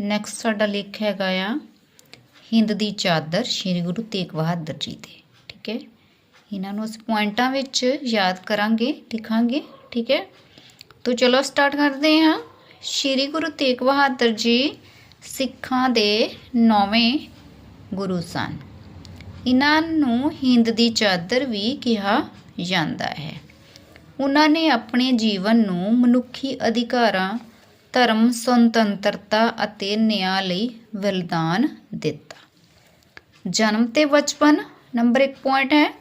Next ਸਾਡਾ ਲੇਖ ਹੈਗਾ ਆ, ਹਿੰਦ ਦੀ ਚਾਦਰ ਸ੍ਰੀ ਗੁਰੂ ਤੇਗ ਬਹਾਦਰ ਜੀ ਦੇ, ਠੀਕ ਹੈ? ਇਹਨਾਂ ਨੂੰ ਅਸੀਂ ਪੁਆਇੰਟਾਂ ਵਿੱਚ ਯਾਦ ਕਰਾਂਗੇ, ਲਿਖਾਂਗੇ, ਠੀਕ ਹੈ? ਤੋ ਚਲੋ ਸਟਾਰਟ ਕਰਦੇ ਹਾਂ। ਸ੍ਰੀ ਗੁਰੂ ਤੇਗ ਬਹਾਦਰ ਜੀ ਸਿੱਖਾਂ ਦੇ ਨੌਵੇਂ ਗੁਰੂ ਸਨ। ਇਹਨਾਂ ਨੂੰ ਹਿੰਦ ਦੀ ਚਾਦਰ ਵੀ ਕਿਹਾ ਜਾਂਦਾ ਹੈ। ਉਹਨਾਂ ਨੇ ਆਪਣੇ ਜੀਵਨ ਨੂੰ ਮਨੁੱਖੀ ਅਧਿਕਾਰਾਂ ਧਰਮ, ਸੁਤੰਤਰਤਾ ਅਤੇ ਨਿਆਂ ਲਈ ਬਲਿਦਾਨ ਦਿੱਤਾ। ਜਨਮ ਤੇ ਬਚਪਨ ਨੰਬਰ 1 ਪੁਆਇੰਟ ਹੈ।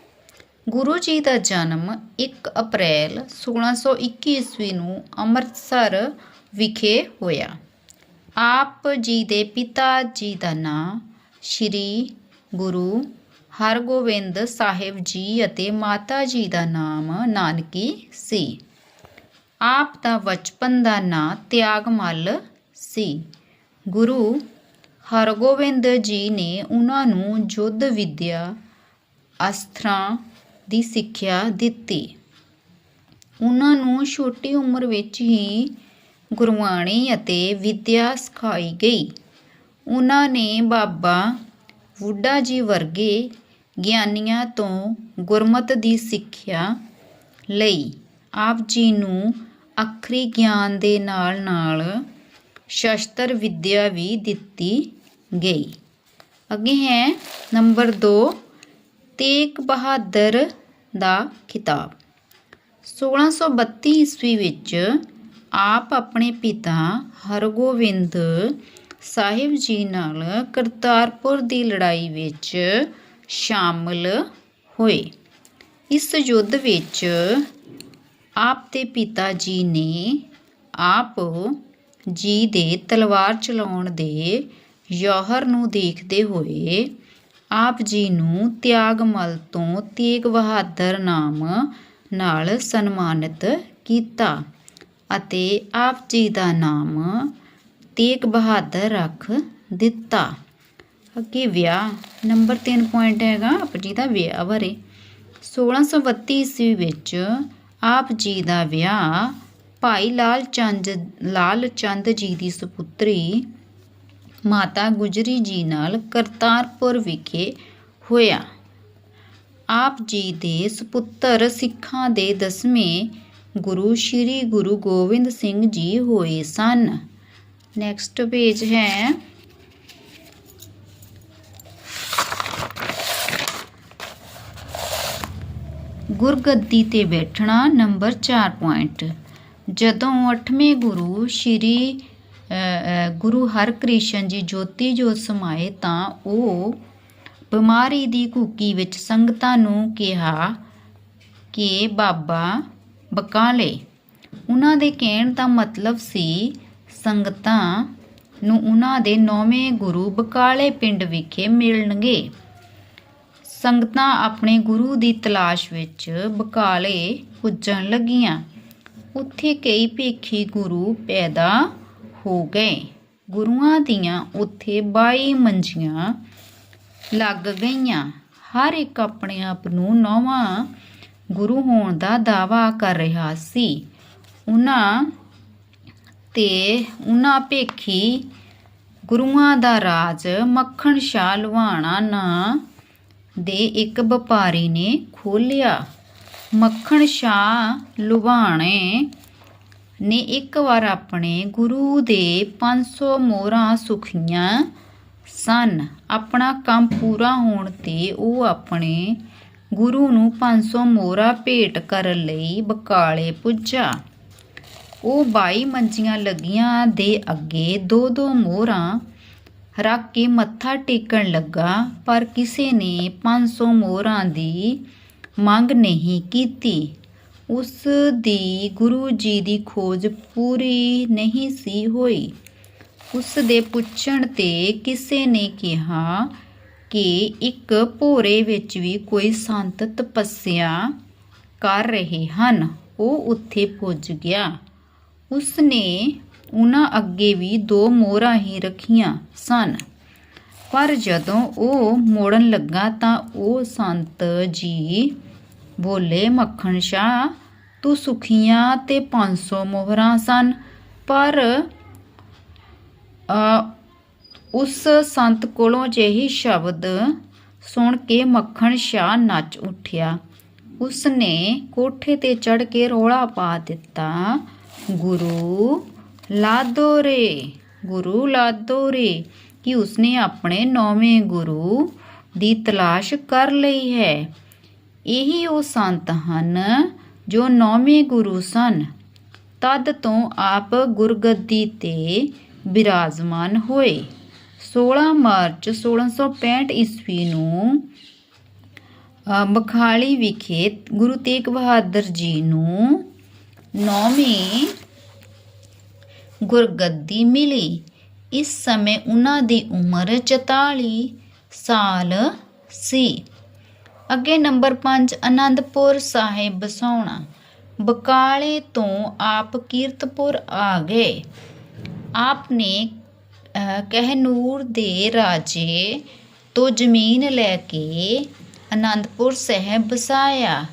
ਗੁਰੂ ਜੀ ਦਾ ਜਨਮ 1 ਅਪ੍ਰੈਲ 1621 ਈਸਵੀ ਨੂੰ ਅੰਮ੍ਰਿਤਸਰ ਵਿਖੇ ਹੋਇਆ। ਆਪ ਜੀ ਦੇ ਪਿਤਾ ਜੀ ਦਾ ਨਾਮ ਸ਼੍ਰੀ ਗੁਰੂ ਹਰਗੋਬਿੰਦ ਸਾਹਿਬ ਜੀ ਅਤੇ ਮਾਤਾ ਜੀ ਦਾ ਨਾਮ ਨਾਨਕੀ ਸੀ। ਆਪ ਦਾ ਬਚਪਨ ਦਾ ਨਾਂ ਤਿਆਗਮੱਲ ਸੀ। ਗੁਰੂ ਹਰਗੋਬਿੰਦ ਜੀ ਨੇ ਉਹਨਾਂ ਨੂੰ ਯੁੱਧ ਵਿਦਿਆ ਅਸਤਰਾਂ ਦੀ ਸਿੱਖਿਆ ਦਿੱਤੀ। ਉਹਨਾਂ ਨੂੰ ਛੋਟੀ ਉਮਰ ਵਿੱਚ ਹੀ ਗੁਰਬਾਣੀ ਅਤੇ ਵਿਦਿਆ ਸਿਖਾਈ ਗਈ। ਉਹਨਾਂ ਨੇ ਬਾਬਾ ਬੁੱਢਾ ਜੀ ਵਰਗੇ ਗਿਆਨੀਆਂ ਤੋਂ ਗੁਰਮਤ ਦੀ ਸਿੱਖਿਆ ਲਈ ਆਪ ਜੀ ਨੂੰ ਅੱਖਰੀ ਗਿਆਨ ਦੇ ਨਾਲ ਨਾਲ ਸ਼ਸਤਰ ਵਿੱਦਿਆ ਵੀ ਦਿੱਤੀ ਗਈ। ਅੱਗੇ ਹੈ ਨੰਬਰ 2 ਤੇਗ ਬਹਾਦਰ ਦਾ ਖਿਤਾਬ। 1632 ਈਸਵੀ ਵਿੱਚ ਆਪ ਆਪਣੇ ਪਿਤਾ ਹਰਗੋਬਿੰਦ ਸਾਹਿਬ ਜੀ ਨਾਲ ਕਰਤਾਰਪੁਰ ਦੀ ਲੜਾਈ ਵਿੱਚ ਸ਼ਾਮਲ ਹੋਏ। ਇਸ ਯੁੱਧ ਵਿੱਚ ਆਪ ਦੇ ਪਿਤਾ ਜੀ ਨੇ ਆਪ ਜੀ ਦੇ ਤਲਵਾਰ ਚਲਾਉਣ ਦੇ ਜੌਹਰ ਨੂੰ ਦੇਖਦੇ ਹੋਏ ਆਪ ਜੀ ਨੂੰ ਤਿਆਗਮਲ ਤੋਂ ਤੇਗ ਬਹਾਦਰ ਨਾਮ ਨਾਲ ਸਨਮਾਨਿਤ ਕੀਤਾ ਅਤੇ ਆਪ ਜੀ ਦਾ ਨਾਮ ਤੇਗ ਬਹਾਦਰ ਰੱਖ ਦਿੱਤਾ। ਅੱਗੇ ਵਿਆਹ ਨੰਬਰ 3 ਪੁਆਇੰਟ ਹੈਗਾ ਆਪ ਜੀ ਦਾ ਵਿਆਹ ਬਾਰੇ। 1632 ਈਸਵੀ ਵਿੱਚ ਆਪ ਜੀ ਦਾ ਵਿਆਹ ਭਾਈ ਲਾਲ ਚੰਦ ਲਾਲ ਚੰਦ ਜੀ ਦੀ ਸੁਪੁੱਤਰੀ ਮਾਤਾ ਗੁਜਰੀ ਜੀ ਨਾਲ ਕਰਤਾਰਪੁਰ ਵਿਖੇ ਹੋਇਆ। ਆਪ ਜੀ ਦੇ ਸੁਪੁੱਤਰ ਸਿੱਖਾਂ ਦੇ ਦਸਵੇਂ ਗੁਰੂ ਸ੍ਰੀ ਗੁਰੂ ਗੋਬਿੰਦ ਸਿੰਘ ਜੀ ਹੋਏ ਸਨ। ਨੈਕਸਟ ਪੇਜ ਹੈ। ਗੁਰਗੱਦੀ ਤੇ ਬੈਠਣਾ ਨੰਬਰ 4 ਪੁਆਇੰਟ ਜਦੋਂ 8ਵੇਂ ਗੁਰੂ ਸ਼੍ਰੀ ਗੁਰੂ ਹਰਕ੍ਰਿਸ਼ਨ ਜੀ ਜੋਤੀ ਜੋਤ ਸਮਾਏ ਤਾਂ ਉਹ ਬਿਮਾਰੀ ਦੀ ਘੂਕੀ ਵਿੱਚ ਸੰਗਤਾਂ ਨੂੰ ਕਿਹਾ ਕਿ, ਬਾਬਾ ਬਕਾਲੇ ਉਹਨਾਂ ਦੇ ਕਹਿਣ ਦਾ ਮਤਲਬ ਸੀ, ਸੰਗਤਾਂ ਨੂੰ ਉਹਨਾਂ ਦੇ ਨੌਵੇਂ ਗੁਰੂ ਬਕਾਲੇ ਪਿੰਡ ਵਿਖੇ ਮਿਲਣਗੇ। ਸੰਗਤਾਂ ਆਪਣੇ ਗੁਰੂ ਦੀ ਤਲਾਸ਼ ਵਿੱਚ ਬਕਾਲੇ ਪੁੱਜਣ ਲੱਗੀਆਂ। ਉੱਥੇ ਕਈ ਭੇਖੀ ਗੁਰੂ ਪੈਦਾ ਹੋ ਗਏ। ਗੁਰੂਆਂ ਦੀਆਂ ਉੱਥੇ 22 ਮੰਜੀਆਂ ਲੱਗ ਗਈਆਂ। ਹਰ ਇੱਕ ਆਪਣੇ ਆਪ ਨੂੰ ਨੌਵਾਂ ਗੁਰੂ ਹੋਣ ਦਾ ਦਾਵਾ ਕਰ ਰਿਹਾ ਸੀ। ਉਹਨਾਂ ਤੇ ਉਹਨਾਂ ਭੇਖੀ ਗੁਰੂਆਂ ਦਾ ਰਾਜ ਮੱਖਣ ਸ਼ਾਹ ਲੁਹਾਣਾ ਨਾ ਦੇ ਇੱਕ ਵਪਾਰੀ ਨੇ ਖੋਲ੍ਹਿਆ। ਮੱਖਣ ਸ਼ਾਹ ਲੁਬਾਣੇ ਨੇ ਇੱਕ ਵਾਰ ਆਪਣੇ ਗੁਰੂ ਦੇ 500 ਮੋਹਰਾਂ ਸੁਖੀਆਂ ਸਨ। ਆਪਣਾ ਕੰਮ ਪੂਰਾ ਹੋਣ ਤੇ ਉਹ ਆਪਣੇ ਗੁਰੂ ਨੂੰ 500 ਮੋਹਰਾਂ ਭੇਟ ਕਰਨ ਲਈ ਬਕਾਲੇ ਪੁੱਜਾ। ਉਹ 22 ਮੰਜੀਆਂ ਲੱਗੀਆਂ ਦੇ ਅੱਗੇ ਦੋ ਦੋ ਮੋਹਰਾਂ ਰੱਖ ਕੇ ਮੱਥਾ ਟੇਕਣ ਲੱਗਾ, ਪਰ ਕਿਸੇ ਨੇ 500 ਮੋਹਰਾਂ ਦੀ ਮੰਗ ਨਹੀਂ ਕੀਤੀ। ਉਸ ਦੀ ਗੁਰੂ ਜੀ ਦੀ ਖੋਜ ਪੂਰੀ ਨਹੀਂ ਸੀ ਹੋਈ। ਉਸ ਦੇ ਪੁੱਛਣ ਤੇ ਕਿਸੇ ਨੇ ਕਿਹਾ ਕਿ ਇੱਕ ਭੋਰੇ ਵਿੱਚ ਵੀ ਕੋਈ ਸੰਤ ਤਪੱਸਿਆ ਕਰ ਰਹੇ ਹਨ। ਉਹ ਉੱਥੇ ਪੁੱਜ ਗਿਆ। ਉਸ ਨੇ ਉਹਨਾਂ ਅੱਗੇ ਵੀ ਦੋ ਮੋਹਰਾਂ ਹੀ ਰੱਖੀਆਂ ਸਨ। ਪਰ ਜਦੋਂ ਉਹ ਮੋੜਨ ਲੱਗਾ ਤਾਂ ਉਹ ਸੰਤ ਜੀ ਬੋਲੇ, ਮੱਖਣ ਸ਼ਾਹ, ਤੂੰ ਸੁਖੀਆਂ ਤੇ 500 ਮੋਹਰਾਂ ਸਨ। ਪਰ ਉਸ ਸੰਤ ਕੋਲੋਂ ਜਿਹੀ ਸ਼ਬਦ ਸੁਣ ਕੇ ਮੱਖਣ ਸ਼ਾਹ ਨੱਚ ਉੱਠਿਆ। ਉਸ ਨੇ ਕੋਠੇ ਤੇ ਚੜ ਕੇ ਰੋਲਾ ਪਾ ਦਿੱਤਾ, ਗੁਰੂ ਲਾਦੋ ਰੇ, ਗੁਰੂ ਲਾਦੋ ਰੇ, ਕਿ ਉਸਨੇ ਆਪਣੇ ਨੌਵੇਂ ਗੁਰੂ ਦੀ ਤਲਾਸ਼ ਕਰ ਲਈ ਹੈ। ਇਹੀ ਉਹ ਸੰਤ ਹਨ ਜੋ ਨੌਵੇਂ ਗੁਰੂ ਸਨ। ਤਦ ਤੋਂ ਆਪ ਗੁਰਗੱਦੀ ਤੇ ਬਿਰਾਜਮਾਨ ਹੋਏ। 16 ਮਾਰਚ 1665 ਈਸਵੀ ਨੂੰ ਬਖਾਲੀ ਵਿਖੇ ਗੁਰੂ ਤੇਗ ਬਹਾਦਰ ਜੀ ਨੂੰ ਨੌਵੇਂ ਗੁਰਗੱਦੀ ਮਿਲੀ। ਇਸ ਸਮੇਂ ਉਹਨਾਂ ਦੀ ਉਮਰ 44 ਸਾਲ ਸੀ। ਅੱਗੇ ਨੰਬਰ 5 ਅਨੰਦਪੁਰ ਸਾਹਿਬ ਬਸਾਉਣਾ ਬਕਾਲੇ ਤੋਂ ਆਪ ਕੀਰਤਪੁਰ ਆ ਗਏ। ਆਪ ਨੇ ਕਹਿਨੂਰ ਦੇ ਰਾਜੇ ਤੋਂ ਜ਼ਮੀਨ ਲੈ ਕੇ ਅਨੰਦਪੁਰ ਸਾਹਿਬ ਬਸਾਇਆ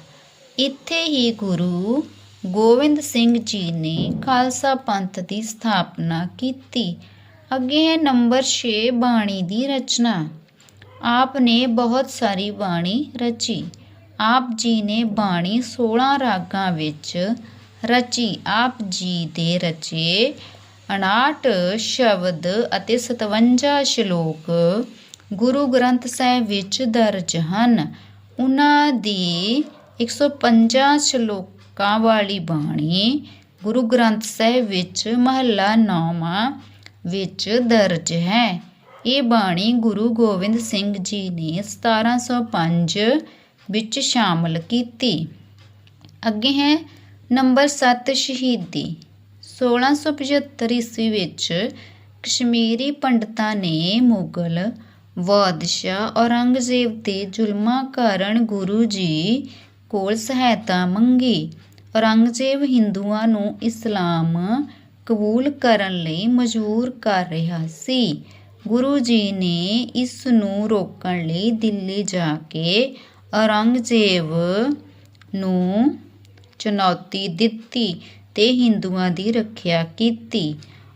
ਇੱਥੇ ਹੀ ਗੁਰੂ ਗੋਬਿੰਦ ਸਿੰਘ ਜੀ ਨੇ ਖਾਲਸਾ ਪੰਥ ਦੀ ਸਥਾਪਨਾ ਕੀਤੀ। ਅੱਗੇ ਹੈ ਨੰਬਰ 6 ਬਾਣੀ ਦੀ ਰਚਨਾ। ਆਪ ਨੇ ਬਹੁਤ ਸਾਰੀ ਬਾਣੀ ਰਚੀ। ਆਪ ਜੀ ਨੇ ਬਾਣੀ 16 ਰਾਗਾਂ ਵਿੱਚ ਰਚੀ। ਆਪ ਜੀ ਦੇ ਰਚੇ 59 ਸ਼ਬਦ ਅਤੇ 57 ਸ਼ਲੋਕ ਗੁਰੂ ਗ੍ਰੰਥ ਸਾਹਿਬ ਵਿੱਚ ਦਰਜ ਹਨ। ਉਹਨਾਂ ਦੀ 150 ਸ਼ਲੋਕ ਵਾਲੀ ਬਾਣੀ ਗੁਰੂ ਗ੍ਰੰਥ ਸਾਹਿਬ ਵਿੱਚ ਮਹੱਲਾ ਨੌਵਾਂ ਵਿੱਚ ਦਰਜ ਹੈ। ਇਹ ਬਾਣੀ ਗੁਰੂ ਗੋਬਿੰਦ ਸਿੰਘ ਜੀ ਨੇ 1705 ਵਿੱਚ ਸ਼ਾਮਲ ਕੀਤੀ। ਅੱਗੇ ਹੈ ਨੰਬਰ 7 ਸ਼ਹੀਦੀ। 1675 ਈਸਵੀ ਵਿੱਚ ਕਸ਼ਮੀਰੀ ਪੰਡਤਾਂ ਨੇ ਮੁਗਲ, ਬਾਦਸ਼ਾਹ, ਔਰੰਗਜ਼ੇਬ ਤੇ ਜ਼ੁਲਮਾਂ ਕਾਰਨ ਗੁਰੂ ਜੀ ਕੋਲ ਸਹਾਇਤਾ ਮੰਗੀ। ਔਰੰਗਜ਼ੇਬ ਹਿੰਦੂਆਂ ਨੂੰ ਇਸਲਾਮ ਕਬੂਲ ਕਰਨ ਲਈ ਮਜਬੂਰ ਕਰ ਰਿਹਾ ਸੀ। ਗੁਰੂ ਜੀ ਨੇ ਇਸ ਨੂੰ ਰੋਕਣ ਲਈ ਦਿੱਲੀ ਜਾ ਕੇ ਔਰੰਗਜ਼ੇਬ ਨੂੰ ਚੁਣੌਤੀ ਦਿੱਤੀ ਤੇ ਹਿੰਦੂਆਂ ਦੀ ਰੱਖਿਆ ਕੀਤੀ।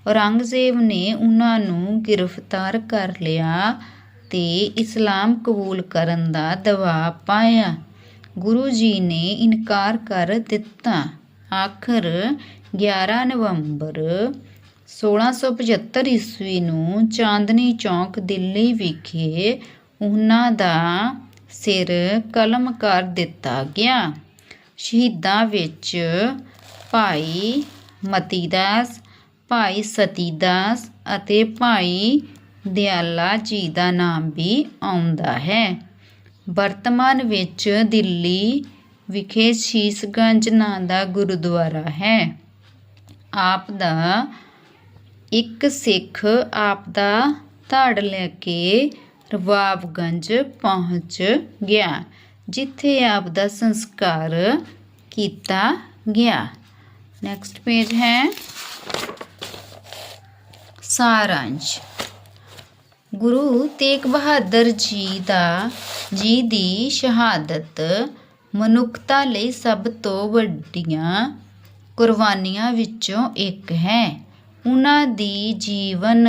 ਔਰੰਗਜ਼ੇਬ ਨੇ ਉਹਨਾਂ ਨੂੰ ਗ੍ਰਿਫਤਾਰ ਕਰ ਲਿਆ ਤੇ ਇਸਲਾਮ ਕਬੂਲ ਕਰਨ ਦਾ ਦਬਾਅ ਪਾਇਆ। ਗੁਰੂ ਜੀ ਨੇ ਇਨਕਾਰ ਕਰ ਦਿੱਤਾ। ਆਖਰ 11 ਨਵੰਬਰ 1675 ਈਸਵੀ ਨੂੰ ਚਾਂਦਨੀ ਚੌਕ ਦਿੱਲੀ ਵਿਖੇ ਉਹਨਾਂ ਦਾ ਸਿਰ ਕਲਮ ਕਰ ਦਿੱਤਾ ਗਿਆ। ਸ਼ਹੀਦਾਂ ਵਿੱਚ ਭਾਈ ਮਤੀਦਾਸ, ਭਾਈ ਸਤੀਦਾਸ ਅਤੇ ਭਾਈ ਦਿਆਲਾ ਜੀ ਦਾ ਨਾਮ ਵੀ ਆਉਂਦਾ ਹੈ। ਵਰਤਮਾਨ ਵਿੱਚ ਦਿੱਲੀ ਵਿਖੇ ਸ਼ੀਸਗੰਜ ਨਾਂ ਦਾ ਗੁਰਦੁਆਰਾ ਹੈ। ਆਪ ਦਾ ਇੱਕ ਸਿੱਖ ਆਪ ਦਾ ਧੜ ਲੈ ਕੇ ਰਵਾਬਗੰਜ ਪਹੁੰਚ ਗਿਆ, ਜਿੱਥੇ ਆਪ ਦਾ ਸੰਸਕਾਰ ਕੀਤਾ ਗਿਆ। ਨੈਕਸਟ ਪੇਜ ਹੈ। ਸਾਰਾਂਸ਼ ਗੁਰੂ ਤੇਗ ਬਹਾਦਰ ਜੀ ਦਾ, ਜੀ ਦੀ ਸ਼ਹਾਦਤ ਮਨੁੱਖਤਾ ਲਈ ਸਭ ਤੋਂ ਵੱਡੀਆਂ ਕੁਰਬਾਨੀਆਂ ਵਿੱਚੋਂ ਇੱਕ ਹੈ। ਉਹਨਾਂ ਦੀ ਜੀਵਨ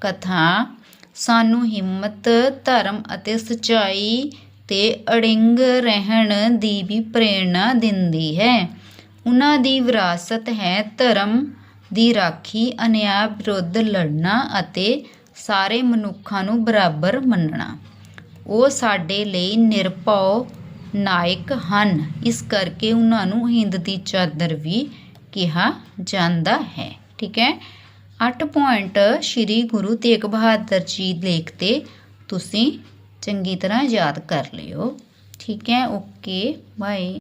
ਕਥਾ, ਸਾਨੂੰ ਹਿੰਮਤ, ਧਰਮ ਅਤੇ ਸਚਾਈ ਤੇ ਅੜਿੰਗ ਰਹਿਣ ਦੀ ਵੀ ਪ੍ਰੇਰਣਾ ਦਿੰਦੀ ਹੈ। ਉਹਨਾਂ ਦੀ ਵਿਰਾਸਤ ਹੈ ਧਰਮ ਦੀ ਰਾਖੀ, ਅਨਿਆਂ ਵਿਰੁੱਧ ਲੜਨਾ ਅਤੇ ਸਾਰੇ ਮਨੁੱਖਾਂ ਨੂੰ ਬਰਾਬਰ ਮੰਨਣਾ। ਉਹ ਸਾਡੇ ਲਈ ਨਿਰਭਉ ਨਾਇਕ ਹਨ। ਇਸ ਕਰਕੇ ਉਹਨਾਂ ਨੂੰ ਹਿੰਦ ਦੀ ਚਾਦਰ ਵੀ ਕਿਹਾ ਜਾਂਦਾ ਹੈ। ਠੀਕ ਹੈ? 8 ਪੁਆਇੰਟ ਸ਼੍ਰੀ ਗੁਰੂ ਤੇਗ ਬਹਾਦਰ ਜੀ ਲੇਖ ਤੇ ਤੁਸੀਂ ਚੰਗੀ ਤਰ੍ਹਾਂ ਯਾਦ ਕਰ ਲਿਓ। ਠੀਕ ਹੈ? Okay bye